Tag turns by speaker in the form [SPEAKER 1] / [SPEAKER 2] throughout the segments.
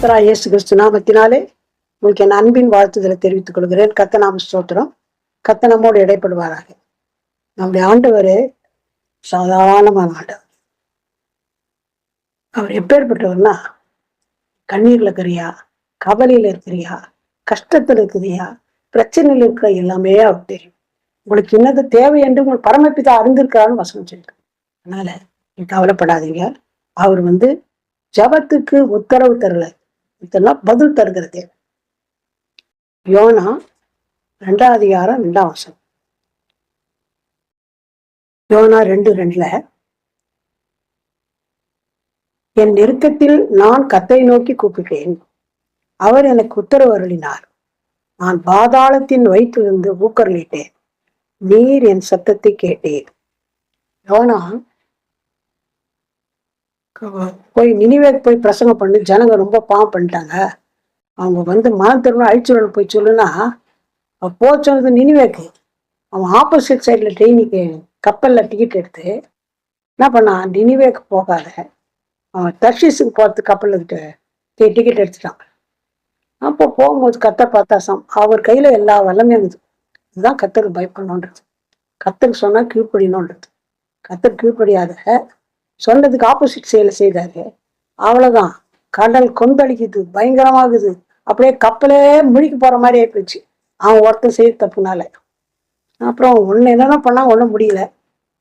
[SPEAKER 1] கத்தரா இயேசு கிறிஸ்து நாமத்தினாலே உங்களுக்கு என் அன்பின் வாழ்த்துதலை தெரிவித்துக் கொள்கிறேன். கத்த நாம ஸ்தோத்திரம். கத்த நம்மோடு இடைப்படுவாராக. நம்முடைய ஆண்டவர் சாதாரணமான ஆண்டவர். அவர் எப்பேற்பட்டவர்னா கண்ணீர்ல இருக்கிறியா கவலையில இருக்கிறியா கஷ்டத்துல இருக்கிறியா பிரச்சனையில் இருக்கிற எல்லாமே அவர் தெரியும். உங்களுக்கு என்னது தேவை என்று உங்கள் பரமப்பிதா அறிந்திருக்கிறான்னு வசனம் சொல்லிட்டு அதனால நீ கவலைப்படாதீங்க. அவர் வந்து ஜபத்துக்கு உத்தரவு தரல. இதெல்லாம் பதில் தருகிறது. யோனா ரெண்டாவது யாரம் ரெண்டாம் வசனம். யோனா ரெண்டு ரெண்டுல என் நெருக்கத்தில் நான் கத்தை நோக்கி கூப்பிட்டேன். அவர் எனக்கு உத்தரவு அருளினார் நான் பாதாளத்தின் வயிற்றிலிருந்து ஊக்கரலிட்டேன் நீர் என் சத்தத்தை கேட்டேன் யோனா போய் நினைவேக்கு போய் பிரசங்கம் பண்ணி ஜனங்க ரொம்ப பாவம் பண்ணிட்டாங்க. அவங்க வந்து மனம் திரும்ப அழிச்சுடன் போய் சொல்லுன்னா போச்சது போக சொன்னது நினைவேக்கு. அவன் ஆப்போசிட் சைடில் ட்ரெயினுக்கு கப்பலில் டிக்கெட் எடுத்து என்ன பண்ணான் நினைவேக்கு போகாத. அவன் தர்ஷீஸுக்கு போகிறதுக்கு கப்பலுக்கிட்ட டிக்கெட் எடுத்துட்டான். அப்போ போகும்போது கத்தை பார்த்தா சம் அவர் கையில் எல்லா வல்லமையும் இருந்தது. இதுதான் கத்தருக்கு பயப்படணுன்றது. கத்தருக்கு சொன்னால் கீழ்ப்படியணுன்றது கத்தர் கீழ்ப்படியாத சொன்னதுக்கு ஆப்போசிட் செயலை செய்தாரு. அவ்வளோதான் கடல் கொந்தளிக்குது பயங்கரமாகுது. அப்படியே கப்பலே முழிக்க போகிற மாதிரி ஆயிப்போச்சு அவன் ஒருத்தன் செய்த தப்புனால. அப்புறம் ஒன்று என்னென்ன பண்ணால் ஒன்றும் முடியல.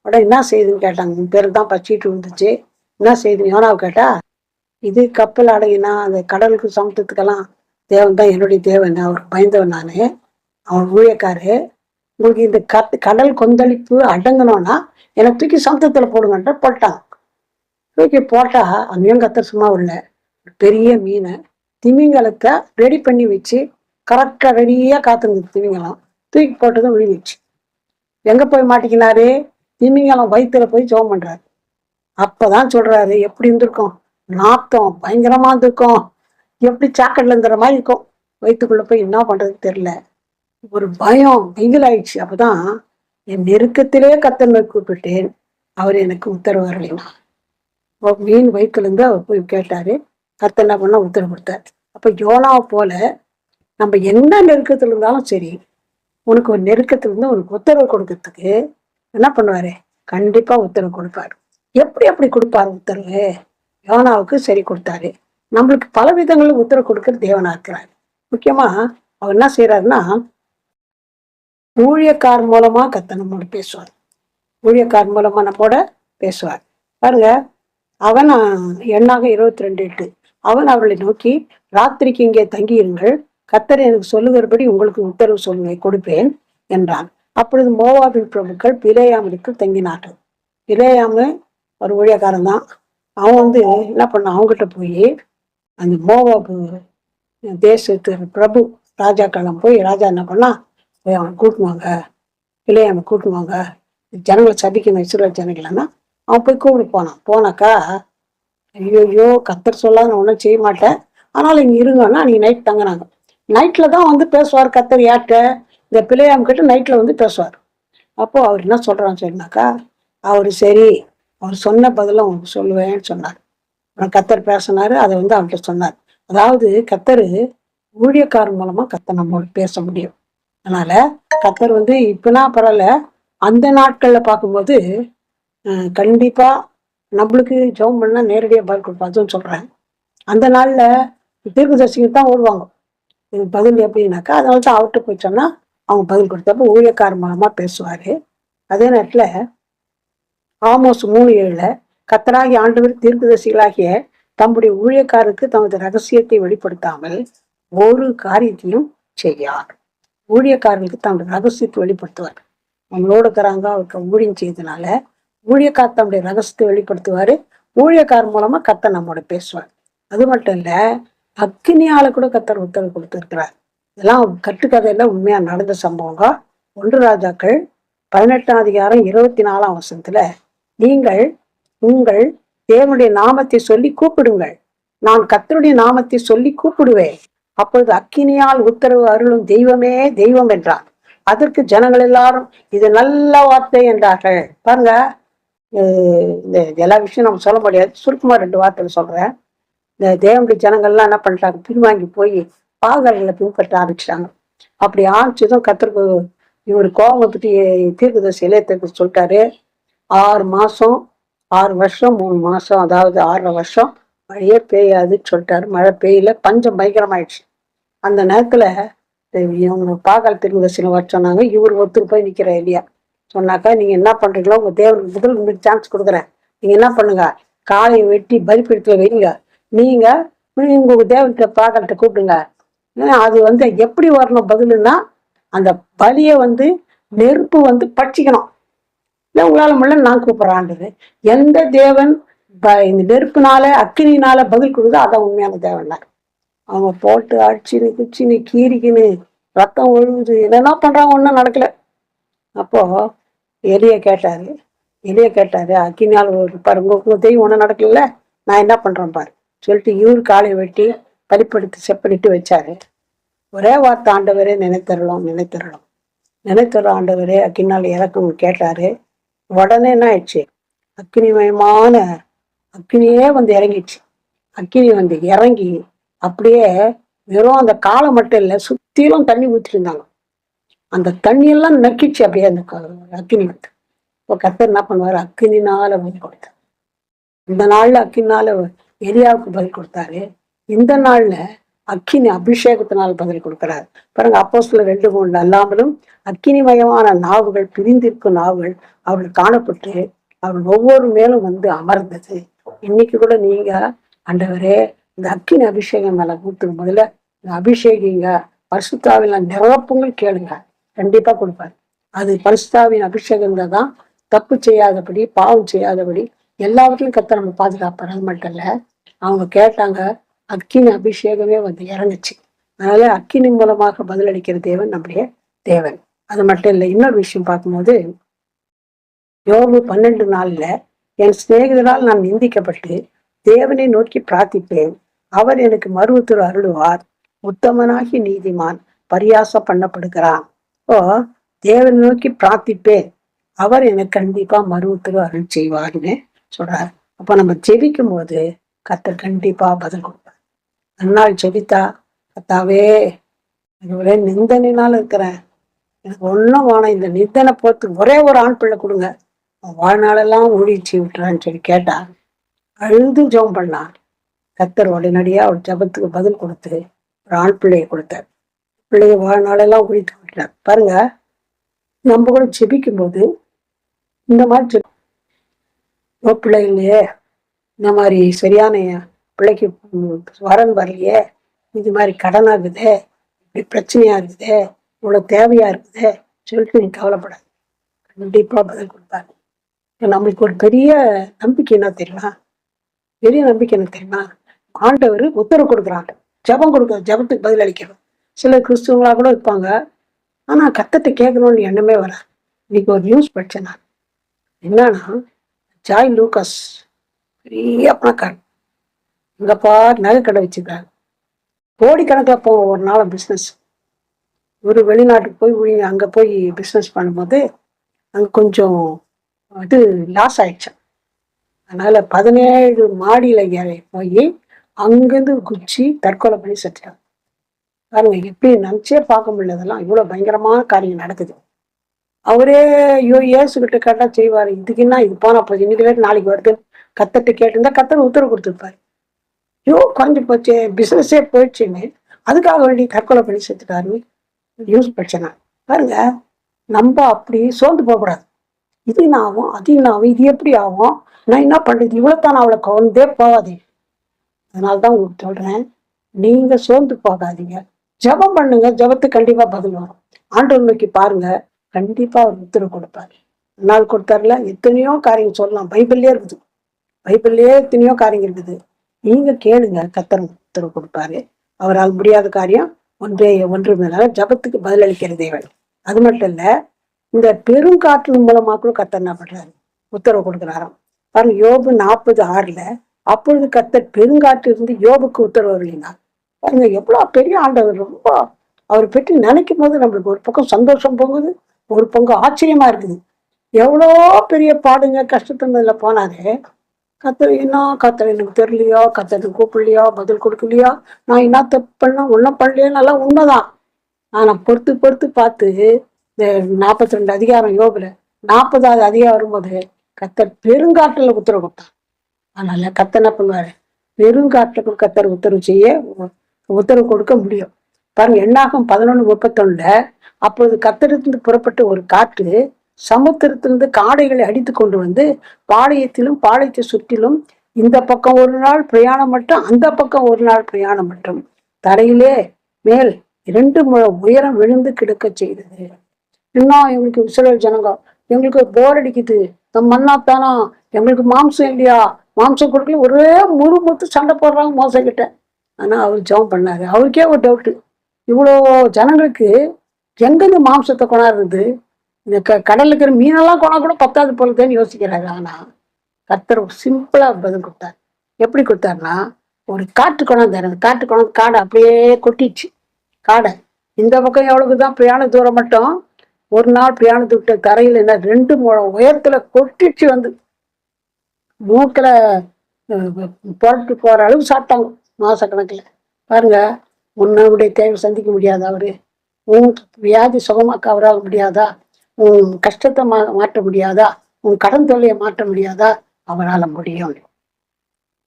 [SPEAKER 1] உடனே என்ன செய்யுதுன்னு கேட்டாங்க. உன் பேருக்கு தான் பச்சிட்டு வந்துச்சு என்ன செய்யுது யோனாவை கேட்டா இது கப்பல் அடங்கினா அந்த கடலுக்கு சமுத்திரத்துக்கெல்லாம் தேவன் தான் என்னுடைய தேவன். அவருக்கு பயந்தவன் நான். அவன் ஊழியக்காரு. உங்களுக்கு இந்த கத் கடல் கொந்தளிப்பு அடங்கணும்னா எனக்கு தூக்கி சமுத்திரத்தில் போடுங்கன்ட்டு போட்டான். தூக்கி போட்டால் அங்கேயும் கத்தர் சும்மா இல்லை பெரிய மீனை திமிங்கலத்தை ரெடி பண்ணி வச்சு கரெக்டாக ரெடியாக காத்துங்க திமிங்கலம். தூக்கி போட்டதும் விழுந்துச்சு. எங்கே போய் மாட்டிக்கினாரு? திமிங்கலம் வயிற்றுல போய் ஜோம் அப்போ தான் சொல்கிறாரு எப்படி இருந்திருக்கும்? நாத்தம் பயங்கரமாக இருந்திருக்கும். எப்படி சாக்கடையில் இருந்துற மாதிரி இருக்கும்? வயிற்றுக்குள்ளே போய் என்ன பண்றதுன்னு தெரில ஒரு பயம் வெயில் ஆயிடுச்சு. அப்பதான் என் நெருக்கத்திலே கத்தனை கூப்பிட்டேன். அவர் எனக்கு உத்தரவு வரலைனா மீன் வயிற்றுலேருந்து அவர் போய் கேட்டாரு. கர்த்தர் என்ன பண்ண உத்தரவு கொடுத்தார். அப்ப யோனாவை போல நம்ம என்ன நெருக்கத்துல இருந்தாலும் சரி உனக்கு ஒரு நெருக்கத்துல இருந்து உனக்கு உத்தரவு கொடுக்கறதுக்கு என்ன பண்ணுவாரு? கண்டிப்பா உத்தரவு கொடுப்பாரு. எப்படி அப்படி கொடுப்பாரு உத்தரவு? யோனாவுக்கு சரி கொடுத்தாரு. நம்மளுக்கு பல விதங்களில் உத்தரவு கொடுக்கிற தேவனா இருக்கிறாரு. முக்கியமா அவர் என்ன செய்யறாருன்னா ஊழியக்கார் மூலமா கத்த நம்மோட பேசுவார். ஊழியக்கார் மூலமாக நம்மோட பேசுவார். பாருங்க அவன் எண்ணாக இருபத்தி ரெண்டு எட்டு. அவன் அவர்களை நோக்கி ராத்திரிக்கு இங்கே தங்கியிருங்கள். கத்தர் எனக்கு சொல்லுகிறபடி உங்களுக்கு உத்தரவு சொல்லுவேன் கொடுப்பேன் என்றான். அப்பொழுது மோவாபின் பிரபுக்கள் பிலேயாமிற்கு தங்கினார்கள். பிலேயாமு ஒரு ஊழியக்காரன் தான். அவன் வந்து என்ன பண்ணான்? அவங்ககிட்ட போய் அந்த மோவாபு தேசத்து பிரபு ராஜாக்களம் போய் ராஜா என்ன பண்ணான் போய் அவன் கூட்டுவாங்க பிள்ளையாம கூட்டுவாங்க ஜனங்களை சபிக்கணும் இஸ்ரேல் ஜனங்களன்னா அவன் போய் கூப்பிட்டு போனான். போனாக்கா ஐயோயோ கத்தர் சொல்லாத நான் ஒன்றும் செய்ய மாட்டேன். ஆனாலும் இங்கே இருங்கன்னா அன்றைக்கி நைட் தங்கினாங்க. நைட்டில் தான் வந்து பேசுவார் கத்தர் யார்கிட்ட? இந்த பிள்ளையாம் கிட்ட நைட்டில் வந்து பேசுவார். அப்போது அவர் என்ன சொல்கிறான்னு சொன்னாக்கா அவர் சரி அவர் சொன்ன பதில உங்களுக்கு சொல்லுவேன்னு சொன்னார். அப்புறம் கத்தர் பேசினார் அதை வந்து அவர்கிட்ட சொன்னார். அதாவது கத்தர் ஊழியக்காரன் மூலமாக கத்தர் நம்மளோட பேச முடியும். அதனால் கத்தர் வந்து இப்பனா பரவாயில்ல அந்த நாட்களில் பார்க்கும்போது கண்டிப்பாக நம்மளுக்கு ஜெபம் பண்ணால் நேரடியாக பதில் கொடுப்பா அதுவும் சொல்றேன். அந்த நாளில் தீர்க்கதரிசிக்கு தான் ஓடுவாங்க. இது பதில் எப்படின்னாக்கா அதனால தான் அவர்கிட்ட போய் அவங்க பதில் கொடுத்தப்ப ஊழியக்கார மூலமாக பேசுவார். அதே நேரத்தில் ஆமோஸ் மூணு ஏழில் கத்தராகி ஆண்டவர் தீர்க்கதரிசிகளாகிய தம்முடைய ஊழியக்காருக்கு தமது ரகசியத்தை வெளிப்படுத்தாமல் ஒரு காரியத்தையும் செய்யார். ஊழியக்காரர்களுக்கு தன்னுடைய ரகசியத்தை வெளிப்படுத்துவார். நம்மளோட இருக்கிறாங்க அவருக்கு ஊழியம் செய்ததுனால ஊழியக்கார் தம்முடைய ரகசியத்தை வெளிப்படுத்துவாரு. ஊழியக்கார் மூலமா கத்த நம்மோட பேசுவார். அது மட்டும் இல்ல அக்னியால கூட கத்தர் உத்தரவு கொடுத்திருக்கிறார். இதெல்லாம் கட்டுக்கதையில உண்மையா நடந்த சம்பவங்க. ஒன்று ராஜாக்கள் பதினெட்டாம் அதிகாரம் இருபத்தி நாலாம் வருஷத்துல நீங்கள் உங்கள் தேவனுடைய நாமத்தை சொல்லி கூப்பிடுங்கள். நான் கத்தருடைய நாமத்தை சொல்லி கூப்பிடுவேன். அப்பொழுது அக்கினியால் உத்தரவு அருளும் தெய்வமே தெய்வம் என்றார். அதற்கு ஜனங்கள் எல்லாரும் இது நல்ல வார்த்தை என்றார்கள். பாருங்க இந்த எல்லா விஷயம் நம்ம சொல்ல முடியாது. சுருக்கமாக ரெண்டு வார்த்தைகள் சொல்கிறேன் இந்த தேவனுடைய ஜனங்கள்லாம் என்ன பண்ணிட்டாங்க பின்வாங்கி போய் பாகர்களை பின்பற்ற ஆரம்பிச்சிட்டாங்க. அப்படி ஆரம்பிச்சதும் கத்திரக்கு இவர் கோவம் தீர்க்க தீர்க்கதரிசி தீர்க்க சொல்லிட்டாரு. ஆறு மாதம் ஆறு வருஷம் மூணு மாதம் அதாவது ஆறரை வருஷம் மழையே பெய்யாதுன்னு சொல்லிட்டாரு. மழை பெய்யல பஞ்சம் பயங்கரமாயிடுச்சு. அந்த நேரத்தில் இவங்க பாகால் திருமதர்சின வர சொன்னாங்க. இவர் ஒருத்தர் போய் நிற்கிற இல்லையா? சொன்னாக்கா நீங்க என்ன பண்றீங்களோ உங்க தேவனுக்கு முதல் உங்களுக்கு சான்ஸ் கொடுக்குறேன். நீங்க என்ன பண்ணுங்க? காலையை வெட்டி பலிப்பீடத்துல வைங்க. நீங்க உங்க தேவன்கிட்ட பாகல்கிட்ட கூப்பிடுங்க. அது வந்து எப்படி வரணும் பதிலுன்னா அந்த பலியை வந்து நெருப்பு வந்து பட்சிக்கணும். இல்லை உங்களால் முடியல நான் கூப்பிட்றான்றது. எந்த தேவன் ப- இந்த நெருப்புனால அக்கினினால பதில் கொடுக்குதோ அதான் உண்மையான தேவன் அவங்க போட்டு அடிச்சுன்னு குச்சின்னு கீரிக்குன்னு ரத்தம் ஒழுகுது என்னென்ன பண்ணுறாங்க ஒன்றும் நடக்கல. அப்போ எலிய கேட்டாரு. எலிய கேட்டாரு அக்கினால் ஒரு பாரு உங்களுக்கு தெய்வம் ஒன்றும் நடக்கல நான் என்ன பண்றேன் பாரு. சொல்லிட்டு இவர் காலை வெட்டி பலிப்படுத்தி செப்பனிட்டு வச்சாரு. ஒரே வார்த்தை ஆண்டவரே நினைத்தரலாம் நினைத்தரலாம் நினைத்தரும் ஆண்டவரே அக்கினால் இறக்கம் கேட்டாரு. உடனே என்ன ஆயிடுச்சு? அக்னிமயமான அக்னியே வந்து இறங்கிடுச்சு. அக்கினி வந்து இறங்கி அப்படியே வெறும் அந்த காலை மட்டும் இல்லை சுத்திலும் தண்ணி ஊத்திட்டு இருந்தாங்க. அந்த தண்ணியெல்லாம் நக்கிச்சு அப்படியே அந்த அக்கினி வந்து இப்போ கத்தர் என்ன பண்ணுவார்? அக்கினினால பதில் கொடுத்தார். இந்த நாள்ல அக்கினால எரியாவுக்கு பதில் கொடுத்தாரு. இந்த நாள்ல அக்கினி அபிஷேகத்தினால் பதில் கொடுக்கிறார். பாருங்க அப்போ சில ரெண்டு மூணு அல்லாமலும் அக்கினிமயமான நாவுகள் பிரிந்திருக்கும் நாவுகள் அவர்கள் காணப்பட்டு அவர்கள் ஒவ்வொரு மேலும் வந்து அமர்ந்தது. இன்னைக்கு கூட நீங்க அண்டவரே இந்த அக்கினி அபிஷேகம் மேல ஊத்துக்கு முதல்ல இந்த அபிஷேகிங்க. பரிசுத்தாவில நிரப்புங்கள் கேளுங்க. கண்டிப்பா கொடுப்பாரு. அது பரிசுத்தாவின் அபிஷேகம் தான் தப்பு செய்யாதபடி பாவம் செய்யாதபடி எல்லாவற்றிலும் கத்த நம்ம பாதுகாப்பார். அது மட்டும் இல்ல அவங்க கேட்டாங்க அக்கினி அபிஷேகமே வந்து இறங்குச்சு. அதனால அக்கினி மூலமாக பதிலளிக்கிற தேவன் நம்முடைய தேவன். அது மட்டும் இல்லை இன்னொரு விஷயம் பார்க்கும்போது யோபு பன்னெண்டு நாள்ல என் சிநேகிதரால் நான் நிந்திக்கப்பட்டு தேவனை நோக்கி பிரார்த்திப்பேன். அவர் எனக்கு மறு உத்தரவு அருளுவார். உத்தமனாகி நீதிமான் பரியாசம் பண்ணப்படுகிறான். ஓ தேவனை நோக்கி பிரார்த்திப்பேன். அவர் எனக்கு கண்டிப்பா மறு உத்தரவு அருள் செய்வார்னு சொல்றாரு. அப்ப நம்ம ஜெபிக்கும் போது கத்தர் கண்டிப்பா பதில் கொடுப்பார். அன்னால் ஜெபித்தா கத்தாவே ஒரே நிந்தனினால இருக்கிறேன். எனக்கு ஒன்றும் வேணாம். இந்த நிந்தனை போத்து ஒரே ஒரு ஆண் பிள்ளை கொடுங்க. வாழ்நாளெல்லாம் ஊழிச்சு விட்டுறான்னு சொல்லி கேட்டா அழுது ஜெபம் பண்ணான் கத்தர் உடனடியா அவர் ஜெபத்துக்கு பதில் கொடுத்து ஒரு ஆண் பிள்ளையை கொடுத்தார். பிள்ளைய வாழ்நாளெல்லாம் ஊழித்து விட்டார் பாருங்க நம்ம கூட செபிக்கும் போது இந்த மாதிரி ஓ பிள்ளை இல்லையே இந்த மாதிரி சரியான பிள்ளைக்கு வரன் வரலையே இது மாதிரி கடன் ஆகுதே இப்படி பிரச்சனையா இருக்குதே இவ்வளவு தேவையா இருக்குதே சொல்லிட்டு நீ கவலைப்படாது. கண்டிப்பா பதில் கொடுப்பாரு. நம்மளுக்கு ஒரு பெரிய நம்பிக்கை என்ன தெரியுமா? பெரிய நம்பிக்கை என்ன தெரியுமா? ஆண்டவர் உத்தரவு கொடுக்குறாங்க ஜெபம் கொடுக்க ஜெபத்துக்கு பதில் அளிக்கிறோம். சில கிறிஸ்துவங்களாக கூட இருப்பாங்க. ஆனால் கத்தத்தை கேட்கணும்னு எண்ணமே வராது இன்னைக்கு ஒரு நியூஸ் படித்தேன் நான். என்னன்னா ஜாய் லூக்கஸ் பெரிய பணக்காரன். இங்கப்பா நகை கடை வச்சுருக்காரு. கோடிக்கணக்கில் போவோம் ஒரு நாள் பிஸ்னஸ் ஒரு வெளிநாட்டுக்கு போய் அங்கே போய் பிஸ்னஸ் பண்ணும்போது அங்கே கொஞ்சம் இது லாஸ் ஆயிடுச்சேன் அதனால் பதினேழு மாடியில ஏறி போய் அங்கேருந்து குச்சி தற்கொலை பண்ணி செத்துட்டாங்க பாருங்க எப்படி நினச்சே பார்க்க முடியல இதெல்லாம் பயங்கரமான காரியம் நடக்குது. அவரே ஐயோ ஏசுகிட்ட கேட்டால் செய்வாரு. இதுக்கு என்ன இது போனால் போச்சு இன்னைக்கு வேறு நாளைக்கு வருது. கத்தட்டு கேட்டிருந்தா கத்தர் உத்தரவு கொடுத்துருப்பாரு. ஐயோ குறைஞ்சி போச்சு பிஸ்னஸே போயிடுச்சுன்னு. அதுக்காக வேண்டி தற்கொலை பண்ணி செத்துட்டாருன்னு நியூஸ் பிரச்சனை. பாருங்க நம்ம அப்படி சோர்ந்து போகக்கூடாது. இது என்ன ஆகும்? அது என்ன ஆகும்? இது எப்படி ஆகும்? நான் என்ன பண்ணுறது இவ்வளோத்தான் தான் அவளை கவர்ந்தே போகாதே அதனால தான் உங்களுக்கு சொல்கிறேன் நீங்கள் சோர்ந்து போகாதீங்க. ஜெபம் பண்ணுங்க ஜெபத்துக்கு கண்டிப்பா பதில் வரும். ஆண்டவர் நோக்கி பாருங்க கண்டிப்பா அவர் உத்தரவு கொடுப்பாரு. நாள் கொடுத்தாருல எத்தனையோ காரியம் சொல்லலாம். பைபிள்லயே இருக்குது. பைபிள்லயே எத்தனையோ காரியம் இருக்குது. நீங்க கேளுங்க கத்தர் உத்தரவு கொடுப்பாரு. அவரால் முடியாத காரியம் ஒன்றே ஒன்று மேல ஜபத்துக்கு பதிலளிக்கிற தேவன். அது மட்டும் இல்ல இந்த பெருங்காற்றின் மூலமா கூட கத்தர் என்ன பண்றாரு? உத்தரவு கொடுக்குறாராம். பாருங்க யோபு நாற்பது ஆறுல அப்பொழுது கத்தர் பெருங்காற்று இருந்து யோபுக்கு உத்தரவு அருளினார். பாருங்க எவ்வளவு பெரிய ஆண்டவர் ரொம்ப அவரை பற்றி நினைக்கும் போது நம்மளுக்கு ஒரு பக்கம் சந்தோஷம் போகுது ஒரு பங்கு ஆச்சரியமா இருக்குது. எவ்வளோ பெரிய பாடுங்க கஷ்டத்துல போனாரு கத்தர் என்ன கத்தர் எனக்கு தெரியலையோ கத்தர் கூப்பிடலையோ பதில் கொடுக்கலையோ நான் என்ன தப்பு பண்ண ஒன்றும் நல்லா உண்மைதான். ஆனா பொறுத்து பொறுத்து பார்த்து இந்த நாற்பத்தி ரெண்டு அதிகாரம் யோகுல நாற்பதாவது அதிகாரம் வரும்போது கத்தர் பெருங்காட்டுல உத்தரவு கொடுத்தான். அதனால கத்தர் என்ன பண்ணுவாரு? பெருங்காட்டுக்கு கத்தர் உத்தரவு செய்ய உத்தரவு கொடுக்க முடியும். பாருங்க என்னாகும் பதினொன்று முப்பத்தொன்னுல அப்பொழுது கத்தரிலிருந்து புறப்பட்ட ஒரு காற்று சமுத்திரத்திலிருந்து காடைகளை அடித்து கொண்டு வந்து பாளையத்திலும் பாளையத்தை சுற்றிலும் இந்த பக்கம் ஒரு நாள் பிரயாணம் மட்டும் அந்த பக்கம் ஒரு நாள் பிரயாணம் மட்டும். தரையிலே மேல் இரண்டு முழம் உயரம் விழுந்து கிடக்க செய்தது. இன்னும் எங்களுக்கு இஸ்ரேல் ஜனங்க? எங்களுக்கு போர் அடிக்குது. நம்ம மண்ணாத்தானா? எங்களுக்கு மாம்சம் இல்லையா? மாம்சம் கொடுக்கல ஒரே முறு முத்து சண்டை போடுறாங்க மோசம் கிட்ட ஆனால் அவர் ஜெபம் பண்ணாரு. அவருக்கே ஒரு டவுட்டு இவ்வளோ ஜனங்களுக்கு எங்கேருந்து மாம்சத்தை கொண்டாடுறது இந்த க கடலில் இருக்கிற மீனெல்லாம் கொண்டா கூட பத்தாவது போலதேன்னு யோசிக்கிறாரு. ஆனால் கர்த்தர் சிம்பிளாக பதில் கொடுத்தார். எப்படி கொடுத்தாருன்னா ஒரு காற்று கொண்டாந்தார் அந்த காட்டு கொண்டாந்து காடை அப்படியே கொட்டிச்சு காடை. இந்த பக்கம் எவ்வளவுக்கு தான் பிரயாண தூரம் மட்டும் ஒரு நாள் பிரயாணத்து விட்ட தரையில் என்ன ரெண்டு முழம் உயரத்தில் கொட்டிச்சு வந்து. மூக்கில் புரட்டு போகிற அளவு சாப்பிட்டாங்க. மாசக்கணக்கில். பாருங்க உன்னுடைய தேவை சந்திக்க முடியாதா அவரு? உன் வியாதி சுகமாக்க அவரால் முடியாதா? உன் கஷ்டத்தை மா மாற்ற முடியாதா? உன் கடன் தொல்லையை மாற்ற முடியாதா? அவரால் முடியும்.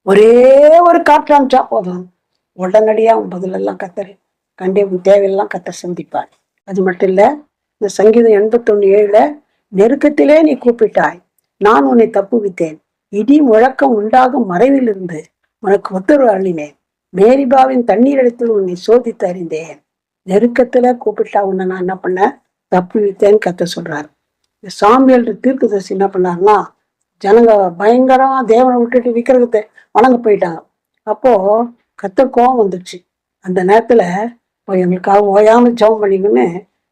[SPEAKER 1] ஒரே ஒரு காற்று போதும். உடனடியாக உன் பதிலெல்லாம் கத்தரு. கண்டே உன் தேவையெல்லாம் கத்த சந்திப்பார். அது மட்டும் இல்லை இந்த சங்கீதம் எண்பத்தொன்னு ஏழுல நெருக்கத்திலே நீ கூப்பிட்டாய். நான் உன்னை தப்புவித்தேன். இடி முழக்கம் உண்டாகும் மறைவிலிருந்து உனக்கு உத்தரவு அள்ளினேன். மேரிபாவின் தண்ணீரிடத்தில் உன்னை சோதித்து அறிந்தேன் நெருக்கத்துல கூப்பிட்டா உன்னை நான் என்ன பண்ணேன் தப்புவித்தேன்னு கத்த சொல்றாரு. இந்த சாமியல் தீர்க்கதரிசி என்ன பண்ணாருன்னா ஜனங்க பயங்கரமா தேவனை விட்டுட்டு விக்கிரகத்தை வணங்க போயிட்டாங்க. அப்போ கத்த கோவம் வந்துடுச்சு அந்த நேரத்துல எங்களுக்காக ஓயாம ஜெபம் பண்ணிங்கன்னு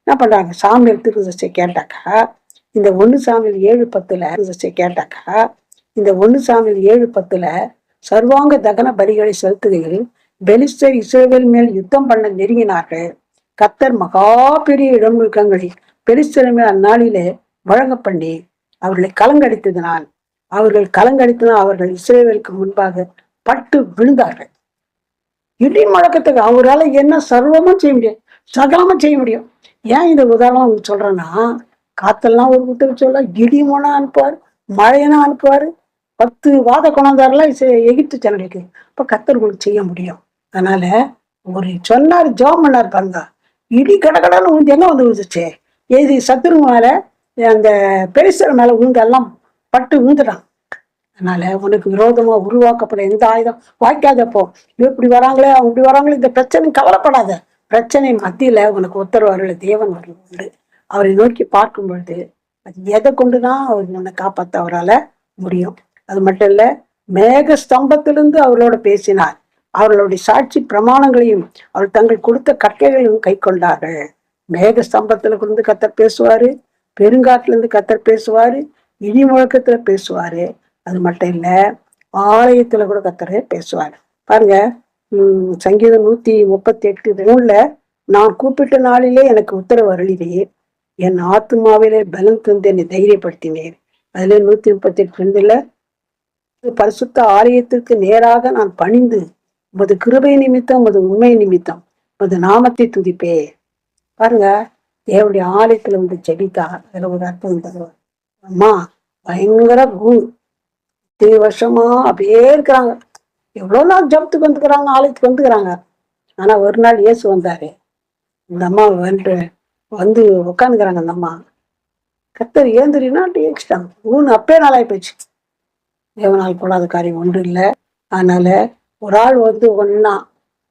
[SPEAKER 1] என்ன பண்றாங்க? சாமியல் தீர்க்கதரிசியை கேட்டாக்கா இந்த ஒன்று சாமியல் ஏழு பத்துல தீர்க்கதரிசியை கேட்டாக்கா இந்த ஒன்று சாமியல் ஏழு பத்துல சர்வாங்க தகன பலிகளை செலுத்துகையில் பெலிஸ்டர் இஸ்ரேல் மேல் யுத்தம் பண்ண நெருங்கினார்கள். கத்தர் மகா பெரிய இடமுழுக்கங்களை பெலிஸ்டர் மேல் அந்நாளிலே வழங்க பண்ணி அவர்களை கலங்கடித்ததினால் அவர்கள் கலங்கடித்தனால் அவர்கள் இஸ்ரேவேலுக்கு முன்பாக பட்டு விழுந்தார்கள். இடி முழக்கத்துக்கு அவரால் என்ன சர்வமும் செய்ய முடியும்? சகலமா செய்ய முடியும். ஏன் இந்த உதாரணம் உங்களுக்கு சொல்றேன்னா காத்தெல்லாம் ஒரு உத்தரவு சொல்ல இடி மோனா அனுப்புவார் மழையனா அனுப்புவார் பத்து வாத குணந்தாரெல்லாம் எகிப்து ஜனங்களுக்கு இப்போ கத்தர் உங்களுக்கு செய்ய முடியும். அதனால ஒரு சொன்னார் ஜோம் பண்ணார் பாருங்க. இடி கடகடன்னு விழுந்து எங்க வந்து விழுந்துச்சு எது சத்துரு மேல அந்த பெரிசர் மேல விழுந்து எல்லாம் பட்டு விழுந்துட்டான் அதனால உனக்கு விரோதமா உருவாக்கப்பட எந்த ஆயுதம்? வாய்க்காதப்போ. இப்படி வராங்களே அவங்க இப்படி வராங்களே இந்த பிரச்சனை கவலைப்படாத. பிரச்சனை மத்தியில உனக்கு உத்தரவு தேவன் அருள் உண்டு. அவரை நோக்கி பார்க்கும் பொழுது அது எதை கொண்டுதான் அவர் உன்னை காப்பாற்ற அவரால முடியும். அது மட்டும் இல்ல மேக ஸ்தம்பத்திலிருந்து அவர்களோடு பேசினார். அவர்களுடைய சாட்சி பிரமாணங்களையும் அவர் தங்கள் கொடுத்த கற்கைகளையும் கை கொண்டார்கள். மேக ஸ்தம்பத்துல இருந்து கத்தர் பேசுவாரு பெருங்காட்டிலிருந்து கத்தர் பேசுவாரு இடி முழக்கத்துல பேசுவாரு. அது மட்டும் இல்ல ஆலயத்துல கூட கத்தர் பேசுவார். பாருங்க உம் சங்கீதம் நூத்தி முப்பத்தி எட்டு மூணுல நான் கூப்பிட்ட நாளிலே எனக்கு உத்தரவு அருளினேன் என் ஆத்மாவிலே பலம் தந்து என்னை தைரியப்படுத்தினேன் அதுல நூத்தி முப்பத்தி எட்டு ரெண்டுல பரிசுத்த ஆலயத்திற்கு நேராக நான் பணிந்து உமது கிருபை நிமித்தம் உமது உண்மை நிமித்தம் உமது நாமத்தை துதிப்பே பாருங்க தேவனுடைய ஆலயத்துல வந்து ஜெபித்தா அதுல ஒரு அர்த்தம் தருவார் அம்மா பயங்கர பூ இத்தனை வருஷமா அப்படியே இருக்கிறாங்க. எவ்வளவு நாள் ஜபத்துக்கு வந்துக்கிறாங்க ஆலயத்துக்கு வந்துக்கிறாங்க. ஆனா ஒரு நாள் இயேசு வந்தாரு. இந்த அம்மா வந்து வந்து உட்காந்துக்கிறாங்க அந்த அம்மா. கத்தர் ஏந்திரினா ஊன் ஊன்னு அப்பே நாளாகி போச்சு தேவனால் கூடாத காரியம் ஒன்றும் இல்லை. அதனால ஒரு ஆள் வந்து ஒன்னா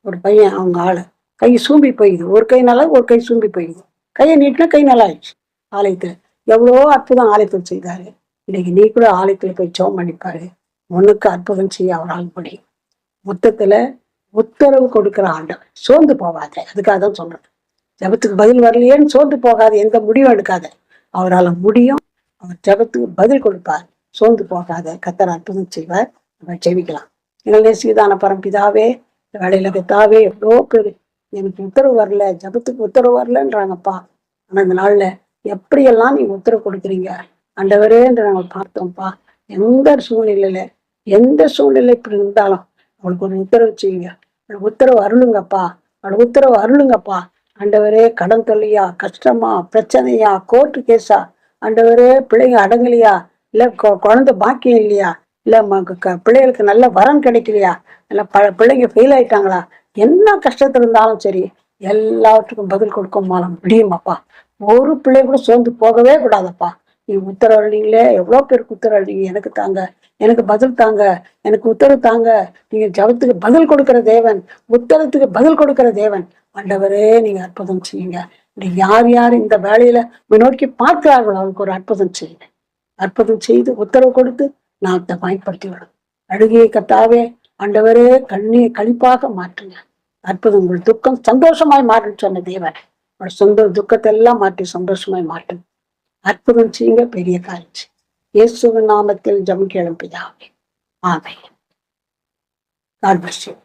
[SPEAKER 1] ஒரு பையன் அவங்க ஆள் கை சூம்பி போயிடுது. ஒரு கை நல்லா ஒரு கை சூம்பி போயிடுது. கையை நீட்டினா கை நல்லா ஆயிடுச்சு. ஆலயத்துல எவ்வளோ அற்புதம் ஆலயத்தில் செய்தாரு. இன்னைக்கு நீ கூட ஆலயத்துல போய் சோம் பண்ணிப்பாரு. உனக்கு அற்புதம் செய்ய அவரால் முடியும். மொத்தத்துல உத்தரவு கொடுக்கிற ஆண்டவர். சோர்ந்து போகாத. அதுக்காக தான் சொல்றேன். ஜெபத்துக்கு பதில் வரலையேன்னு சோர்ந்து போகாத. எந்த முடிவும் எடுக்காத. அவரால் முடியும். அவர் ஜெபத்துக்கு பதில் கொடுப்பார். சோர்ந்து போகாத கத்தர் அற்புதம் செய்வார். நம்ம ஜெபிக்கலாம். எங்களே சீதான பரம்பிதாவே வேலையில கத்தாவே எவ்வளோ பேர் எனக்கு உத்தரவு வரல ஜபத்துக்கு உத்தரவு வரலன்றாங்கப்பா. ஆனா இந்த நாள்ல எப்படியெல்லாம் நீ உத்தரவு கொடுக்குறீங்க? அண்டவரேன்ற நாங்கள் பார்த்தோம்ப்பா. எந்த சூழ்நிலையில எந்த சூழ்நிலை இப்படி இருந்தாலும் அவளுக்கு ஒரு உத்தரவு செய்யுங்க. அவளுக்கு உத்தரவு அருளுங்கப்பா. அவளுக்கு உத்தரவு அருளுங்கப்பா. ஆண்டவரே கடன் தொல்லையா கஷ்டமா பிரச்சனையா கோர்ட்டு கேஸா ஆண்டவரே பிள்ளைங்க அடங்கலையா? இல்ல கொ- குழந்தை பாக்கியம் இல்லையா? இல்ல ம- பிள்ளைகளுக்கு நல்ல வரன் கிடைக்கலையா? இல்லை ப பிள்ளைங்க ஃபெயில் ஆயிட்டாங்களா? என்ன கஷ்டத்துல இருந்தாலும் சரி எல்லாவற்றுக்கும் பதில் கொடுக்க மாலம் முடியுமாப்பா? ஒரு பிள்ளை கூட சோர்ந்து போகவே கூடாதப்பா. நீ உத்தரவுறீங்களே எவ்வளோ பேருக்கு உத்தரவுறீங்க எனக்கு தாங்க எனக்கு பதில் தாங்க எனக்கு உத்தரவு தாங்க. நீங்க ஜபத்துக்கு பதில் கொடுக்குற தேவன் உத்தரத்துக்கு பதில் கொடுக்கிற தேவன். ஆண்டவரே நீங்க அற்புதம் செய்யுங்க. நீ யார் யார் இந்த வேலையில உம்மை நோக்கி பார்க்கிறார்களோ அவனுக்கு ஒரு அற்புதம் செய்யுங்க. அற்புதம் செய்து உத்தரவு கொடுத்து நான் அதை பயன்படுத்தி விடும் அழுகையை கத்தாவே ஆண்டவரே கண்ணி கழிப்பாக மாற்றுங்க அற்புதம் உங்கள் துக்கம் சந்தோஷமாய் மாற்றுன்னு சொன்ன தேவன். உங்களோட சொந்த துக்கத்தை எல்லாம் மாற்றி சந்தோஷமாய் மாற்றுங்க அற்புதம் செய்யுங்க பெரிய காரியம் இயேசுவின் நாமத்தில் ஜம் கிளம்பியாவே ஆமை காட் bless you.